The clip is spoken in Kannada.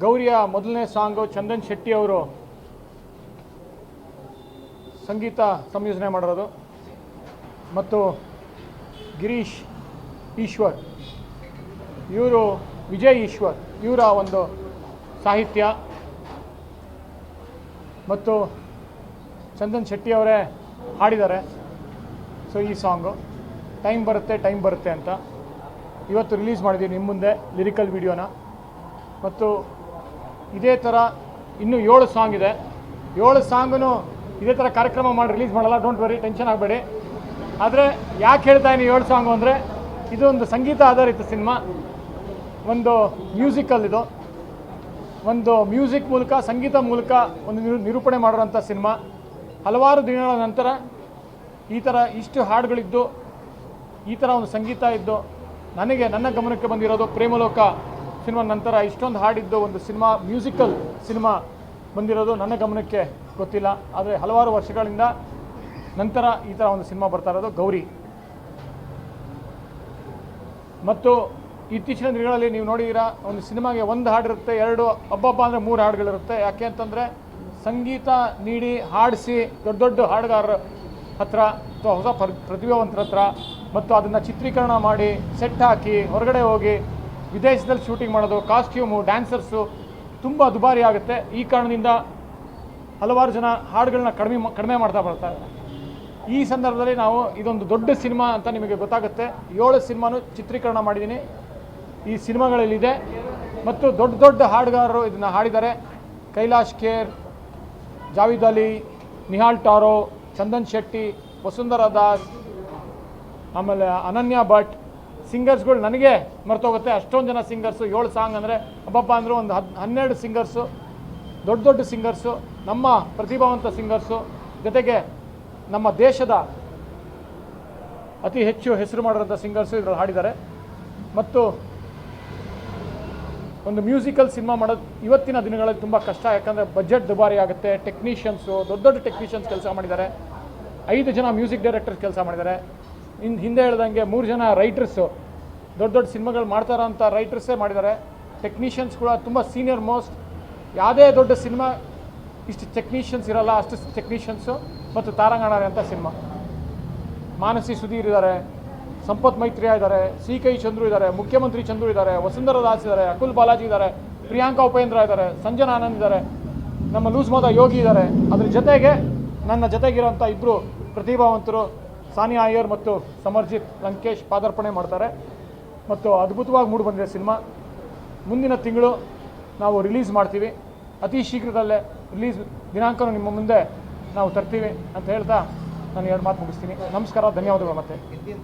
ಗೌರಿಯ ಮೊದಲನೇ ಸಾಂಗು ಚಂದನ್ ಶೆಟ್ಟಿ ಅವರು ಸಂಗೀತ ಸಂಯೋಜನೆ ಮಾಡಿರೋದು. ಮತ್ತು ಗಿರೀಶ್ ಈಶ್ವರ್, ಇವರು ವಿಜಯ್ ಈಶ್ವರ್, ಇವರ ಒಂದು ಸಾಹಿತ್ಯ. ಮತ್ತು ಚಂದನ್ ಶೆಟ್ಟಿ ಅವರೇ ಹಾಡಿದ್ದಾರೆ. ಸೊ, ಈ ಸಾಂಗು, ಟೈಮ್ ಬರುತ್ತೆ ಟೈಮ್ ಬರುತ್ತೆ ಅಂತ. ಇವತ್ತು ರಿಲೀಸ್ ಮಾಡಿದ್ದೀವಿ ನಿಮ್ಮ ಮುಂದೆ, ಲಿರಿಕಲ್ ವಿಡಿಯೋನ. ಮತ್ತು ಇದೇ ಥರ ಇನ್ನೂ ಏಳು ಸಾಂಗ್ ಇದೆ. ಏಳು ಸಾಂಗನು ಇದೇ ಥರ ಕಾರ್ಯಕ್ರಮ ಮಾಡಿ ರಿಲೀಸ್ ಮಾಡಲ್ಲ ಡೋಂಟ್ ವರಿ ಟೆನ್ಷನ್ ಆಗಬೇಡಿ. ಆದರೆ ಯಾಕೆ ಹೇಳ್ತಾ ಇದ್ದೀನಿ ಏಳು ಸಾಂಗು ಅಂದರೆ, ಇದು ಒಂದು ಸಂಗೀತ ಆಧಾರಿತ ಸಿನಿಮಾ. ಒಂದು ಮ್ಯೂಸಿಕಲ್ ಇದು. ಒಂದು ಮ್ಯೂಸಿಕ್ ಮೂಲಕ, ಸಂಗೀತ ಮೂಲಕ ಒಂದು ನಿರು ನಿರೂಪಣೆ ಮಾಡಿರೋಂಥ ಸಿನಿಮಾ. ಹಲವಾರು ದಿನಗಳ ನಂತರ ಈ ಥರ ಇಷ್ಟು ಹಾಡುಗಳಿದ್ದು, ಈ ಥರ ಒಂದು ಸಂಗೀತ ಇದ್ದು, ನನಗೆ, ನನ್ನ ಗಮನಕ್ಕೆ ಬಂದಿರೋದು ಪ್ರೇಮಲೋಕ. ಸಿನಿಮಾ ನಂತರ ಇಷ್ಟೊಂದು ಹಾಡಿದ್ದು ಒಂದು ಸಿನಿಮಾ, ಮ್ಯೂಸಿಕಲ್ ಸಿನಿಮಾ ಬಂದಿರೋದು ನನ್ನ ಗಮನಕ್ಕೆ ಗೊತ್ತಿಲ್ಲ. ಆದರೆ ಹಲವಾರು ವರ್ಷಗಳಿಂದ ನಂತರ ಈ ಥರ ಒಂದು ಸಿನಿಮಾ ಬರ್ತಾ ಇರೋದು, ಗೌರಿ. ಮತ್ತು ಇತ್ತೀಚಿನ ದಿನಗಳಲ್ಲಿ ನೀವು ನೋಡಿದ್ದೀರಾ, ಒಂದು ಸಿನಿಮಾಗೆ ಒಂದು ಹಾಡಿರುತ್ತೆ ಎರಡು ಹಬ್ಬಬ್ಬ ಅಂದರೆ ಮೂರು ಹಾಡುಗಳಿರುತ್ತೆ. ಯಾಕೆ ಅಂತಂದರೆ ಸಂಗೀತ ನೀಡಿ, ಹಾಡಿಸಿ, ದೊಡ್ಡ ದೊಡ್ಡ ಹಾಡುಗಾರರ ಹತ್ರ ಅಥವಾ ಹೊಸ ಪ್ರ, ಪ್ರತಿಭಾವಂತರ ಹತ್ರ ಮತ್ತು ಅದನ್ನು ಚಿತ್ರೀಕರಣ ಮಾಡಿ, ಸೆಟ್ ಹಾಕಿ, ಹೊರಗಡೆ ಹೋಗಿ ವಿದೇಶದಲ್ಲಿ ಶೂಟಿಂಗ್ ಮಾಡೋದು, ಕಾಸ್ಟ್ಯೂಮು, ಡ್ಯಾನ್ಸರ್ಸು ತುಂಬ ದುಬಾರಿ ಆಗುತ್ತೆ. ಈ ಕಾರಣದಿಂದ ಹಲವಾರು ಜನ ಹಾಡುಗಳನ್ನ ಕಡಿಮೆ ಕಡಿಮೆ ಮಾಡ್ತಾ ಬರ್ತಾರೆ. ಈ ಸಂದರ್ಭದಲ್ಲಿ ನಾವು ಇದೊಂದು ದೊಡ್ಡ ಸಿನಿಮಾ ಅಂತ ನಿಮಗೆ ಗೊತ್ತಾಗುತ್ತೆ. ಏಳು ಸಿನಿಮಾನು ಚಿತ್ರೀಕರಣ ಮಾಡಿದ್ದೀನಿ. ಈ ಸಿನಿಮಾಗಳಲ್ಲಿದೆ. ಮತ್ತು ದೊಡ್ಡ ದೊಡ್ಡ ಹಾಡುಗಾರರು ಇದನ್ನು ಹಾಡಿದ್ದಾರೆ. ಕೈಲಾಶ್ ಖೇರ್, ಜಾವಿದ್ ಅಲಿ, ನಿಹಾಲ್ ಟಾರೋ, ಚಂದನ್ ಶೆಟ್ಟಿ, ವಸುಂಧರಾ ದಾಸ್, ಆಮೇಲೆ ಅನನ್ಯ ಭಟ್ ಸಿಂಗರ್ಸ್ಗಳು ನನಗೆ ಮರ್ತೋಗುತ್ತೆ. ಅಷ್ಟೊಂದು ಜನ ಸಿಂಗರ್ಸು, ಏಳು ಸಾಂಗ್ ಅಂದರೆ ಅಬ್ಬಪ್ಪ ಅಂದರು ಒಂದು ಹದ್, ಹನ್ನೆರಡು ಸಿಂಗರ್ಸು, ದೊಡ್ಡ ದೊಡ್ಡ ಸಿಂಗರ್ಸು, ನಮ್ಮ ಪ್ರತಿಭಾವಂತ ಸಿಂಗರ್ಸು, ಜೊತೆಗೆ ನಮ್ಮ ದೇಶದ ಅತಿ ಹೆಚ್ಚು ಹೆಸರು ಮಾಡಿರೋಂಥ ಸಿಂಗರ್ಸು ಇದರಲ್ಲಿ ಹಾಡಿದ್ದಾರೆ. ಮತ್ತು ಒಂದು ಮ್ಯೂಸಿಕಲ್ ಸಿನಿಮಾ ಮಾಡೋದು ಇವತ್ತಿನ ದಿನಗಳಲ್ಲಿ ತುಂಬ ಕಷ್ಟ. ಯಾಕಂದರೆ ಬಜೆಟ್ ದುಬಾರಿ ಆಗುತ್ತೆ, ಟೆಕ್ನಿಷಿಯನ್ಸು, ದೊಡ್ಡ ದೊಡ್ಡ ಟೆಕ್ನಿಷಿಯನ್ಸ್ ಕೆಲಸ ಮಾಡಿದ್ದಾರೆ. ಐದು ಜನ ಮ್ಯೂಸಿಕ್ ಡೈರೆಕ್ಟರ್ಸ್ ಕೆಲಸ ಮಾಡಿದ್ದಾರೆ. ಇನ್ನು ಹಿಂದೆ ಹೇಳ್ದಂಗೆ ಮೂರು ಜನ ರೈಟರ್ಸು ದೊಡ್ಡ ದೊಡ್ಡ ಸಿನಿಮಾಗಳು ಮಾಡ್ತಾರೋ ಅಂತ ರೈಟರ್ಸೇ ಮಾಡಿದ್ದಾರೆ ಟೆಕ್ನಿಷಿಯನ್ಸ್ ಕೂಡ ತುಂಬ ಸೀನಿಯರ್ ಮೋಸ್ಟ್ ಯಾವುದೇ ದೊಡ್ಡ ಸಿನಿಮಾ, ಇಷ್ಟು ಟೆಕ್ನಿಷಿಯನ್ಸ್ ಇರಲ್ಲ, ಅಷ್ಟು ಟೆಕ್ನಿಷಿಯನ್ಸು ಮತ್ತು ತಾರಂಗಣ ಅಂತ ಸಿನಿಮಾ. ಮಾನಸಿ ಸುಧೀರ್ ಇದ್ದಾರೆ ಸಂಪತ್ ಮೈತ್ರಿಯ ಇದ್ದಾರೆ ಸಿ ಕೈ ಚಂದ್ರು ಇದ್ದಾರೆ ಮುಖ್ಯಮಂತ್ರಿ ಚಂದ್ರು ಇದ್ದಾರೆ ವಸುಂಧರ ದಾಸ್ ಇದ್ದಾರೆ ಅಕುಲ್ ಬಾಲಾಜಿ ಇದ್ದಾರೆ ಪ್ರಿಯಾಂಕಾ ಉಪೇಂದ್ರ ಇದ್ದಾರೆ ಸಂಜನಾ ಆನಂದ್ ಇದ್ದಾರೆ ನಮ್ಮ ಲೂಸ್ ಮಾದ ಯೋಗಿ ಇದ್ದಾರೆ ಅದ್ರ ಜೊತೆಗೆ ನನ್ನ ಜೊತೆಗಿರೋಂಥ ಇಬ್ಬರು ಪ್ರತಿಭಾವಂತರು ಸಾನಿಯಾ ಅಯ್ಯರ್ ಮತ್ತು ಸಮರ್ಜಿತ್ ಲಂಕೇಶ್ ಪಾದಾರ್ಪಣೆ ಮಾಡ್ತಾರೆ. ಮತ್ತು ಅದ್ಭುತವಾಗಿ ಮೂಡಿ ಬಂದಿದೆ ಸಿನಿಮಾ. ಮುಂದಿನ ತಿಂಗಳು ನಾವು ರಿಲೀಸ್ ಮಾಡ್ತೀವಿ. ಅತಿ ಶೀಘ್ರದಲ್ಲೇ ರಿಲೀಸ್ ದಿನಾಂಕನೂ ನಿಮ್ಮ ಮುಂದೆ ನಾವು ತರ್ತೀವಿ ಅಂತ ಹೇಳ್ತಾ ನಾನು ಎರಡು ಮಾತು ಮುಗಿಸ್ತೀನಿ. ನಮಸ್ಕಾರ, ಧನ್ಯವಾದಗಳು ಮತ್ತೆ.